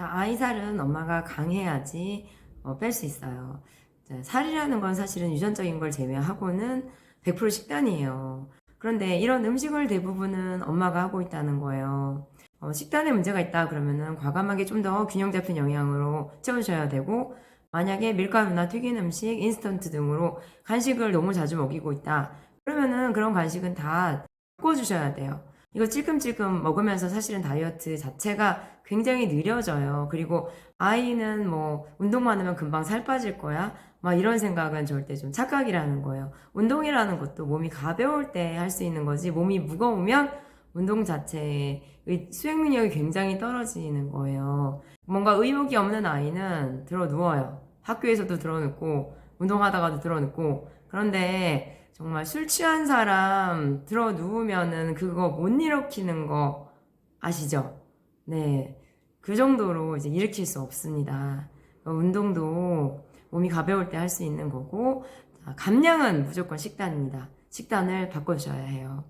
자, 아이 살은 엄마가 강해야지 어, 뺄 수 있어요. 자, 살이라는 건 사실은 유전적인 걸 제외하고는 100% 식단이에요. 그런데 이런 음식을 대부분은 엄마가 하고 있다는 거예요. 어, 식단에 문제가 있다 그러면은 과감하게 좀 더 균형 잡힌 영양으로 채우셔야 되고 만약에 밀가루나 튀긴 음식, 인스턴트 등으로 간식을 너무 자주 먹이고 있다. 그러면은 그런 간식은 다 바꿔주셔야 돼요. 이거 찔끔찔끔 먹으면서 사실은 다이어트 자체가 굉장히 느려져요. 그리고 아이는 뭐 운동만 하면 금방 살 빠질 거야. 막 이런 생각은 절대 좀 착각이라는 거예요. 운동이라는 것도 몸이 가벼울 때 할 수 있는 거지 몸이 무거우면 운동 자체의 수행 능력이 굉장히 떨어지는 거예요. 뭔가 의욕이 없는 아이는 들어 누워요. 학교에서도 들어 눕고 운동하다가도 들어 눕고 그런데 정말 술 취한 사람 들어 누우면은 그거 못 일으키는 거 아시죠? 네. 그 정도로 이제 일으킬 수 없습니다. 그러니까 운동도 몸이 가벼울 때 할 수 있는 거고, 자, 감량은 무조건 식단입니다. 식단을 바꿔주셔야 해요.